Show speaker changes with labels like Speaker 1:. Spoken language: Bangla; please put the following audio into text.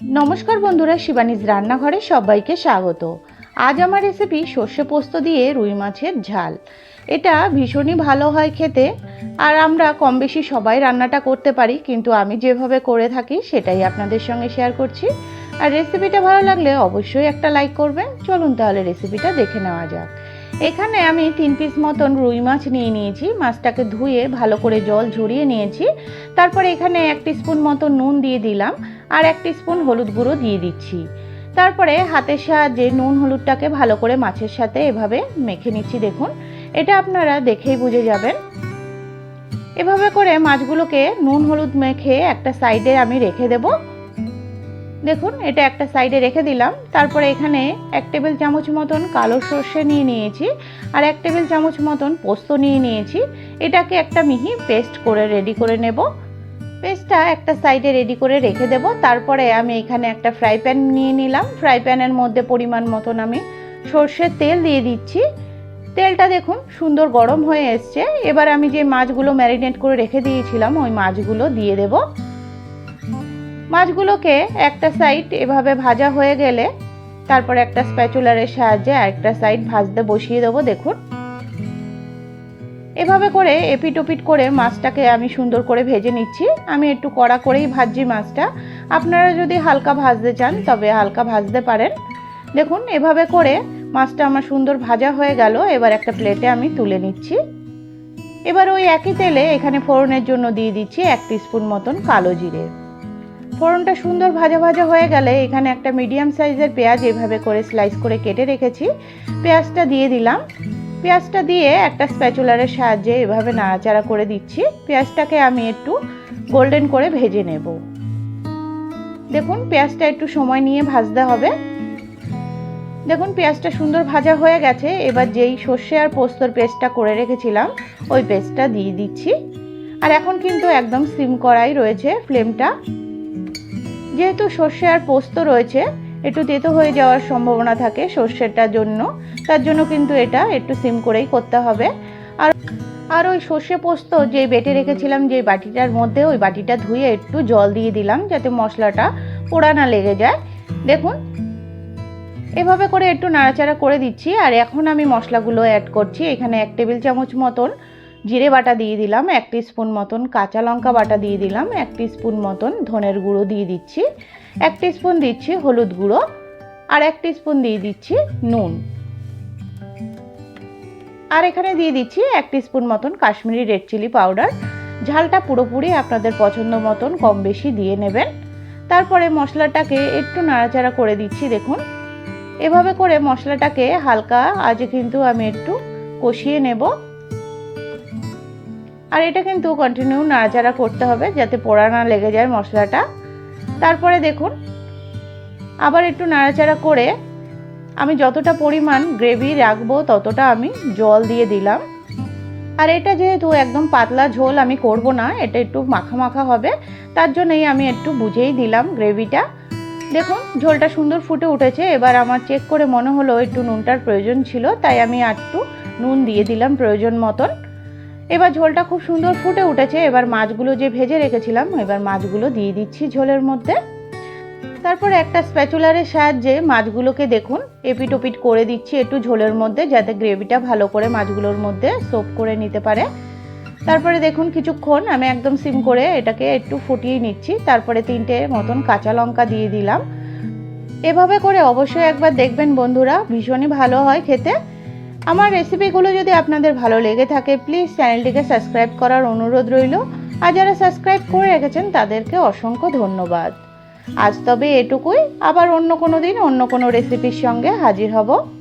Speaker 1: নমস্কার বন্ধুরা, শিবানীজ রান্নাঘরে সবাইকে স্বাগত। আজ আমার রেসিপি সর্ষে পোস্ত দিয়ে রুই মাছের ঝাল। এটা ভীষণই ভালো হয় খেতে, আর আমরা কম বেশি সবাই রান্নাটা করতে পারি, কিন্তু আমি যেভাবে করে থাকি সেটাই আপনাদের সঙ্গে শেয়ার করছি। আর রেসিপিটা ভালো লাগলে অবশ্যই একটা লাইক করবেন। চলুন তাহলে রেসিপিটা দেখে নেওয়া যাক। এখানে আমি তিন পিস মতন রুই মাছ নিয়ে নিয়েছি। মাছটাকে ধুয়ে ভালো করে জল ঝরিয়ে নিয়েছি। তারপরে এখানে এক স্পুন মতো নুন দিয়ে দিলাম। আর এক স্পুন হলুদ গুঁড়ো দিয়ে দিচ্ছি। তারপরে হাতের সাহায্যে নুন হলুদটাকে ভালো করে মাছের সাথে এভাবে মেখে নিচ্ছি, দেখুন। এটা আপনারা দেখেই বুঝে যাবেন। এভাবে করে মাছগুলোকে নুন হলুদ মেখে একটা সাইডে আমি রেখে দেব। দেখুন, এটা একটা সাইডে রেখে দিলাম। তারপরে এখানে এক টেবিল চামচ মতন কালো সর্ষে নিয়ে নিয়েছি আর এক টেবিল চামচ মতন পোস্ত নিয়ে নিয়েছি। এটাকে একটা মিহি পেস্ট করে রেডি করে নেব। পেস্টটা একটা সাইডে রেডি করে রেখে দেব। তারপরে আমি এখানে একটা ফ্রাই প্যান নিয়ে নিলাম। ফ্রাই প্যানের মধ্যে পরিমাণ মতন আমি সর্ষের তেল দিয়ে দিচ্ছি। তেলটা দেখুন সুন্দর গরম হয়ে এসছে। এবার আমি যে মাছগুলো ম্যারিনেট করে রেখে দিয়েছিলাম, ওই মাছগুলো দিয়ে দেব। মাছগুলোকে একটা সাইড এভাবে ভাজা হয়ে গেলে, তারপরে একটা স্প্যাচুলারের সাহায্যে একটা সাইড ভাজতে বসিয়ে দেবো, দেখুন। এভাবে করে এপিট ওপিট করে মাছটাকে আমি সুন্দর করে ভেজে নিচ্ছি। আমি একটু কড়া করেই ভাজছি মাছটা। আপনারা যদি হালকা ভাজতে চান, তবে হালকা ভাজতে পারেন। দেখুন, এভাবে করে মাছটা আমার সুন্দর ভাজা হয়ে গেল। এবার একটা প্লেটে আমি তুলে নিচ্ছি। এবার ওই একই তেলে এখানে ফোড়নের জন্য দিয়ে দিচ্ছি এক স্পুন মতন কালো জিরে। ফোড়নটা সুন্দর ভাজা ভাজা হয়ে গেলে এখানে একটা মিডিয়াম সাইজের পেঁয়াজ এভাবে করে স্লাইস করে কেটে রেখেছি। পেঁয়াজটা দিয়ে দিলাম। পেঁয়াজটা দিয়ে একটা স্প্যাচুলারের সাহায্যে এভাবে নাড়াচাড়া করে দিচ্ছি। পেঁয়াজটাকে আমি একটু গোল্ডেন করে ভেজে নেব। দেখুন, পেঁয়াজটা একটু সময় নিয়ে ভাজতে হবে। দেখুন, পেঁয়াজটা সুন্দর ভাজা হয়ে গেছে। এবার যেই সর্ষে আর পোস্তর পেস্টটা করে রেখেছিলাম, ওই পেস্টটা দিয়ে দিচ্ছি। আর এখন কিন্তু একদম সিম করাই রয়েছে ফ্লেমটা। যেহেতু সর্ষে আর পোস্ত রয়েছে একটু তেতো হয়ে যাওয়ার সম্ভাবনা থাকে সর্ষেটার জন্য। তার জন্য কিন্তু এটা একটু সিম করেই করতে হবে। আর আর ওই সর্ষে পোস্ত যে বেটে রেখেছিলাম যে বাটিটার মধ্যে, ওই বাটিটা ধুয়ে একটু জল দিয়ে দিলাম যাতে মশলাটা পোড়া না লেগে যায়। দেখুন, এভাবে করে একটু নাড়াচাড়া করে দিচ্ছি। আর এখন আমি মশলাগুলো অ্যাড করছি। এখানে এক টেবিল চামচ মতন জিরে বাটা দিয়ে দিলাম, এক স্পুন মতন কাঁচা লঙ্কা বাটা দিয়ে দিলাম, এক স্পুন মতন ধনের গুঁড়ো দিয়ে দিচ্ছি, এক স্পুন দিচ্ছি হলুদ গুঁড়ো, আর এক স্পুন দিয়ে দিচ্ছি নুন। আর এখানে দিয়ে দিচ্ছি এক স্পুন মতন কাশ্মীরি রেড চিলি পাউডার। ঝালটা পুরোপুরি আপনাদের পছন্দ মতন কম বেশি দিয়ে নেবেন। তারপরে মশলাটাকে একটু নাড়াচাড়া করে দিচ্ছি, দেখুন। এভাবে করে মশলাটাকে হালকা, আজ কিন্তু আমি একটু কষিয়ে নেব। আর এটা কিন্তু কন্টিনিউ নাড়াচাড়া করতে হবে যাতে পোড়া না লেগে যায় মশলাটা। তারপরে দেখুন, আবার একটু নাড়াচাড়া করে আমি যতটা পরিমাণ গ্রেভি রাখব ততটা আমি জল দিয়ে দিলাম। আর এটা যেহেতু একদম পাতলা ঝোল আমি করব না, এটা একটু মাখা মাখা হবে, তার জন্যই আমি একটু বুঝেই দিলাম গ্রেভিটা দেখুন, ঝোলটা সুন্দর ফুটে উঠেছে, এবার আমার চেক করে মনে হলো একটু নুনটার প্রয়োজন ছিল, তাই আমি একটু নুন দিয়ে দিলাম প্রয়োজন মতন। এবার ঝোলটা খুব সুন্দর ফুটে উঠেছে। এবার মাছগুলো যে ভেজে রেখেছিলাম, এবার মাছগুলো দিয়ে দিচ্ছি ঝোলের মধ্যে। তারপরে একটা স্প্যাচুলারের সাহায্যে মাছগুলোকে দেখুন, এপিট ওপিট করে দিচ্ছি একটু ঝোলের মধ্যে, যাতে গ্রেভিটা ভালো করে মাছগুলোর মধ্যে সোপ করে নিতে পারে। তারপরে দেখুন কিছুক্ষণ আমি একদম সিম করে এটাকে একটু ফুটিয়ে নিচ্ছি। তারপরে তিনটে মতন কাঁচা লঙ্কা দিয়ে দিলাম। এভাবে করে অবশ্যই একবার দেখবেন বন্ধুরা, ভীষণই ভালো হয় খেতে। আমার রেসিপিগুলো যদি আপনাদের ভালো লেগে থাকে প্লিজ চ্যানেলটিকে সাবস্ক্রাইব করার অনুরোধ রইল। আর যারা সাবস্ক্রাইব করে রেখেছেন, তাদেরকে অসংখ্য ধন্যবাদ। আজ তবে এটুকুই। আবার অন্য কোনো দিন, অন্য কোনো রেসিপির সঙ্গে হাজির হব।